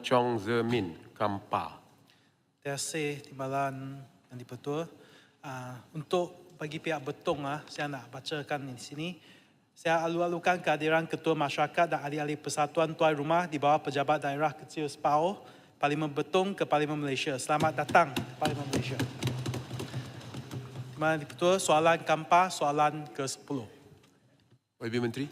Chong Zemin, Kampa. Terima kasih Timbalan yang dipertua. Uh, untuk bagi pihak betong, ah, saya nak bacakan di sini. Saya alu-alukan kehadiran Ketua Masyarakat dan ahli-ahli Persatuan Tuan Rumah di bawah Pejabat Daerah Kecil Sepau, Parlimen Betong ke Parlimen Malaysia. Selamat datang ke Parlimen Malaysia. Timbalan dipertua, soalan Kampa, soalan ke-10. YB Menteri.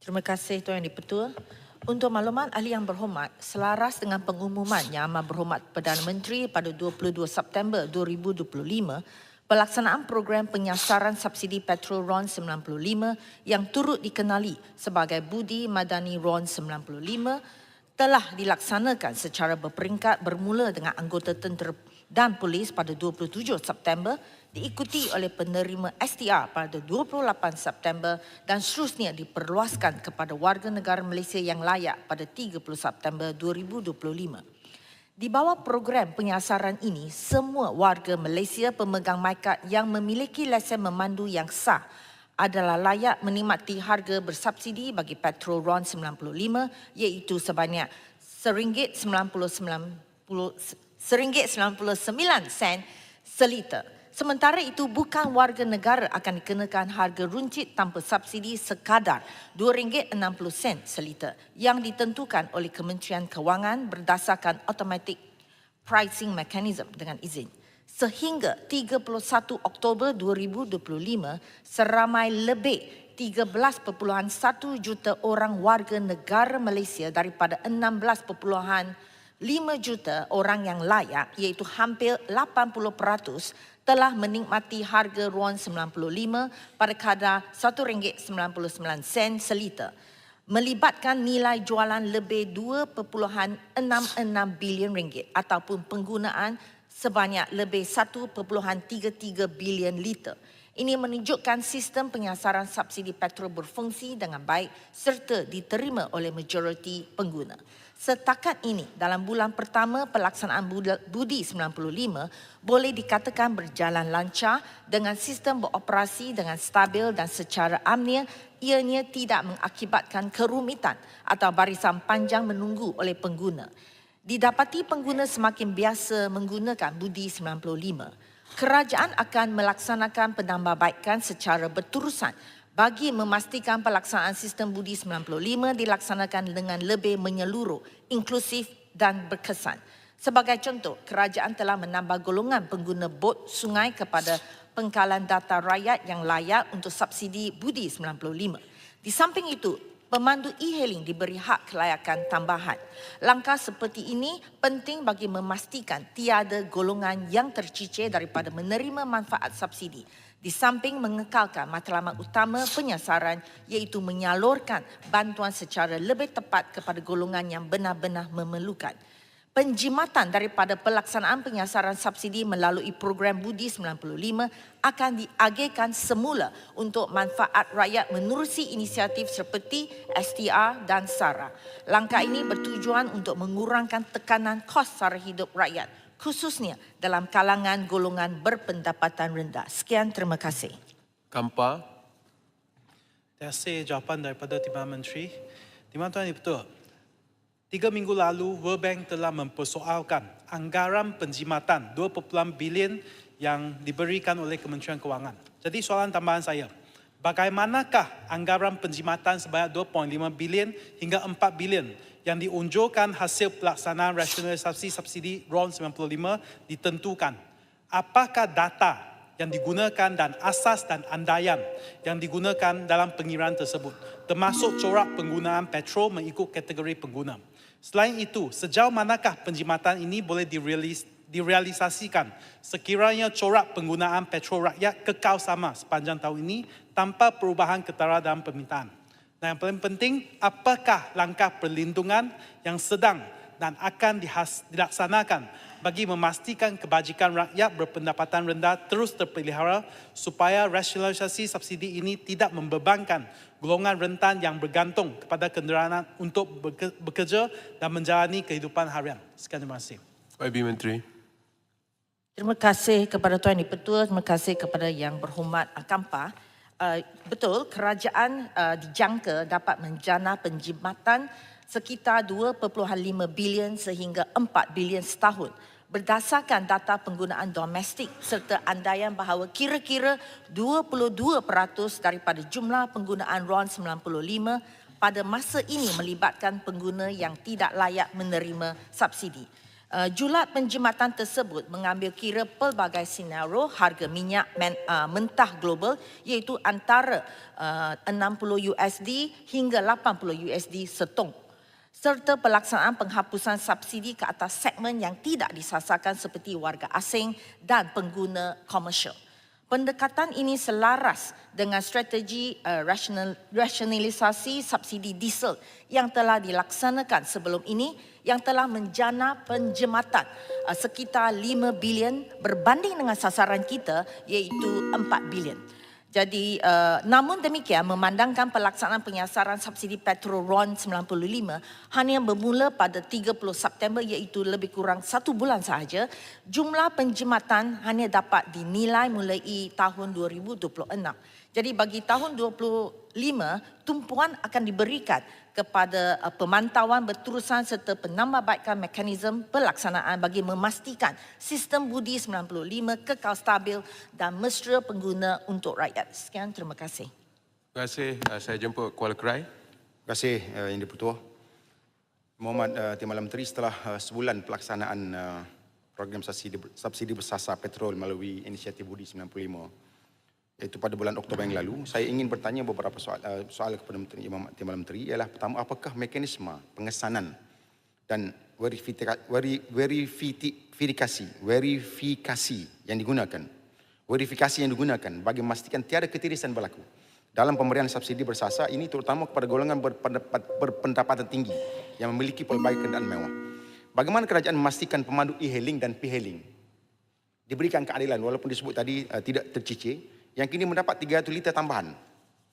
Terima kasih Tuan Yang Dipertua. Untuk makluman ahli yang berhormat, selaras dengan pengumuman Yang Amat Berhormat Perdana Menteri pada 22 September 2025, pelaksanaan program penyasaran subsidi petrol RON 95 yang turut dikenali sebagai Budi Madani RON 95 telah dilaksanakan secara berperingkat bermula dengan anggota tentera dan polis pada 27 September diikuti oleh penerima STR pada 28 September dan seterusnya diperluaskan kepada warga negara Malaysia yang layak pada 30 September 2025. Di bawah program penyasaran ini, semua warga Malaysia pemegang mykat yang memiliki lesen memandu yang sah adalah layak menikmati harga bersubsidi bagi petrol RON 95 iaitu sebanyak RM1.99 sen seliter. Sementara itu, bukan warga negara akan dikenakan harga runcit tanpa subsidi sekadar RM2.60 seliter yang ditentukan oleh Kementerian Kewangan berdasarkan automatic pricing mechanism dengan izin. Sehingga 31 Oktober 2025, seramai lebih 13.1 juta orang warga negara Malaysia daripada 16.5 juta orang yang layak iaitu hampir 80% telah menikmati harga RON 95 pada kadar RM1.99 seliter melibatkan nilai jualan lebih 2.66 bilion ringgit ataupun penggunaan sebanyak lebih 1.33 bilion liter. Ini menunjukkan sistem penyasaran subsidi petrol berfungsi dengan baik serta diterima oleh majoriti pengguna. Setakat ini, dalam bulan pertama pelaksanaan Budi 95 boleh dikatakan berjalan lancar dengan sistem beroperasi dengan stabil dan secara amnia ianya tidak mengakibatkan kerumitan atau barisan panjang menunggu oleh pengguna. Didapati pengguna semakin biasa menggunakan Budi 95 kerajaan akan melaksanakan penambahbaikan secara berterusan bagi memastikan pelaksanaan sistem Budi 95 dilaksanakan dengan lebih menyeluruh, inklusif dan berkesan. Sebagai contoh, kerajaan telah menambah golongan pengguna bot sungai kepada pengkalan data rakyat yang layak untuk subsidi Budi 95. Di samping itu, pemandu e-hailing diberi hak kelayakan tambahan. Langkah seperti ini penting bagi memastikan tiada golongan yang tercicir daripada menerima manfaat subsidi. Di samping mengekalkan matlamat utama penyasaran iaitu menyalurkan bantuan secara lebih tepat kepada golongan yang benar-benar memerlukan penjimatan daripada pelaksanaan penyasaran subsidi melalui program Budi 95 akan diagihkan semula untuk manfaat rakyat menerusi inisiatif seperti STR dan SARA. Langkah ini bertujuan untuk mengurangkan tekanan kos sara hidup rakyat khususnya dalam kalangan golongan berpendapatan rendah. Sekian, terima kasih. Kampa. Terima kasih jawapan daripada Timbalan Menteri. Timbalan Tuan Betul. Tiga minggu lalu, World Bank telah mempersoalkan anggaran penjimatan 2 bilion yang diberikan oleh Kementerian Kewangan. Jadi soalan tambahan saya, bagaimanakah anggaran penjimatan sebanyak 2.5 bilion hingga 4 bilion yang diunjurkan hasil pelaksanaan rasionalisasi subsidi RON 95 ditentukan? Apakah data yang digunakan dan asas dan andaian yang digunakan dalam pengiraan tersebut termasuk corak penggunaan petrol mengikut kategori pengguna. Selain itu, sejauh manakah penjimatan ini boleh direalis, direalisasikan sekiranya corak penggunaan petrol rakyat kekal sama sepanjang tahun ini tanpa perubahan ketara dalam permintaan. Dan yang paling penting, apakah langkah perlindungan yang sedang dan akan dilaksanakan bagi memastikan kebajikan rakyat berpendapatan rendah terus terpelihara supaya rasionalisasi subsidi ini tidak membebankan golongan rentan yang bergantung kepada kenderaan untuk bekerja dan menjalani kehidupan harian. Sekian terima kasih. YB Menteri. Terima kasih kepada Tuan Yang Petua, terima kasih kepada Yang Berhormat Akampa. Uh, betul, kerajaan uh, dijangka dapat menjana penjimatan sekitar 2.5 bilion sehingga 4 bilion setahun berdasarkan data penggunaan domestik serta andaian bahawa kira-kira 22% daripada jumlah penggunaan RON 95 pada masa ini melibatkan pengguna yang tidak layak menerima subsidi. Uh, julat penjimatan tersebut mengambil kira pelbagai senario harga minyak men, uh, mentah global iaitu antara uh, 60 USD hingga 80 USD setong serta pelaksanaan penghapusan subsidi ke atas segmen yang tidak disasarkan seperti warga asing dan pengguna komersial. Pendekatan ini selaras dengan strategi uh, rasional, rasionalisasi subsidi diesel yang telah dilaksanakan sebelum ini yang telah menjana penjematan uh, sekitar 5 bilion berbanding dengan sasaran kita iaitu 4 bilion. Jadi uh, namun demikian memandangkan pelaksanaan penyasaran subsidi petrol RON 95 hanya bermula pada 30 September iaitu lebih kurang satu bulan sahaja, jumlah penjimatan hanya dapat dinilai mulai tahun 2026. Jadi bagi tahun 25 tumpuan akan diberikan kepada uh, pemantauan berterusan serta penambahbaikan mekanisme pelaksanaan bagi memastikan sistem budi 95 kekal stabil dan mesra pengguna untuk rakyat. Sekian, terima kasih. Terima kasih. Uh, saya jemput Kuala Kerai. Terima kasih uh, Yang di-Pertua. Muhammad uh, Timur Menteri setelah uh, sebulan pelaksanaan uh, program subsidi, subsidi bersasar petrol melalui inisiatif Budi 95 iaitu pada bulan Oktober yang lalu, saya ingin bertanya beberapa soal, uh, soal kepada Menteri Muhammad Timur Menteri ialah pertama, apakah mekanisme pengesanan dan verifika- veri- verifiti- verifikasi verifikasi yang digunakan verifikasi yang digunakan bagi memastikan tiada ketirisan berlaku dalam pemberian subsidi bersasar ini terutama kepada golongan berpendapat, berpendapatan tinggi yang memiliki pelbagai kenderaan mewah. Bagaimana kerajaan memastikan pemandu e-hailing dan p-hailing diberikan keadilan walaupun disebut tadi uh, tidak tercicir yang kini mendapat 300 liter tambahan.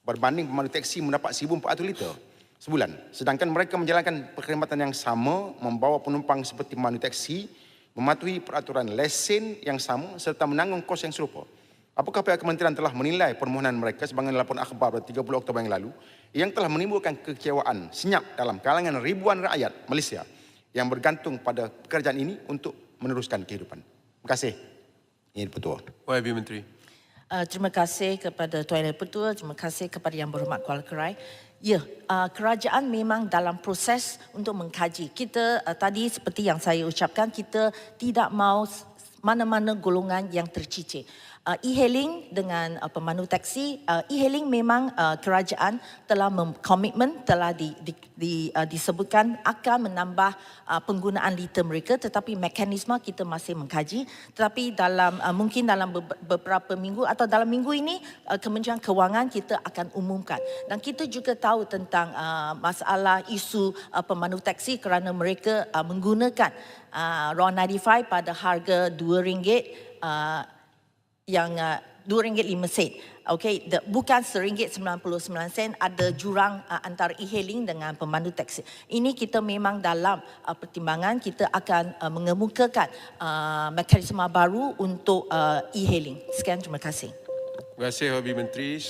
Berbanding pemandu teksi mendapat 1400 liter sebulan. Sedangkan mereka menjalankan perkhidmatan yang sama membawa penumpang seperti pemandu teksi mematuhi peraturan lesen yang sama serta menanggung kos yang serupa. Apakah pihak kementerian telah menilai permohonan mereka sebagaimana laporan akhbar pada 30 Oktober yang lalu yang telah menimbulkan kekecewaan senyap dalam kalangan ribuan rakyat Malaysia yang bergantung pada pekerjaan ini untuk meneruskan kehidupan? Terima kasih. Ini Pertua. YB Menteri. Uh, terima kasih kepada Tuan Yang Pertua, terima kasih kepada Yang Berhormat Kuala Kerai. Ya, uh, kerajaan memang dalam proses untuk mengkaji. Kita uh, tadi seperti yang saya ucapkan, kita tidak mau s- mana-mana golongan yang tercicir. Uh, e-hailing dengan uh, pemandu taksi, uh, e-hailing memang uh, kerajaan telah komitmen telah di, di, di, uh, disebutkan akan menambah uh, penggunaan liter mereka tetapi mekanisme kita masih mengkaji. Tetapi dalam uh, mungkin dalam be- beberapa minggu atau dalam minggu ini uh, Kementerian Kewangan kita akan umumkan. Dan kita juga tahu tentang uh, masalah isu uh, pemandu taksi kerana mereka uh, menggunakan uh, RON 95 pada harga RM2 uh, yang uh, RM2.05 sen. Okey, the, bukan RM1.99 sen ada jurang uh, antara e-hailing dengan pemandu taksi. Ini kita memang dalam uh, pertimbangan kita akan uh, mengemukakan uh, mekanisme baru untuk uh, e-hailing. Sekian terima kasih. Terima kasih YB Menteri.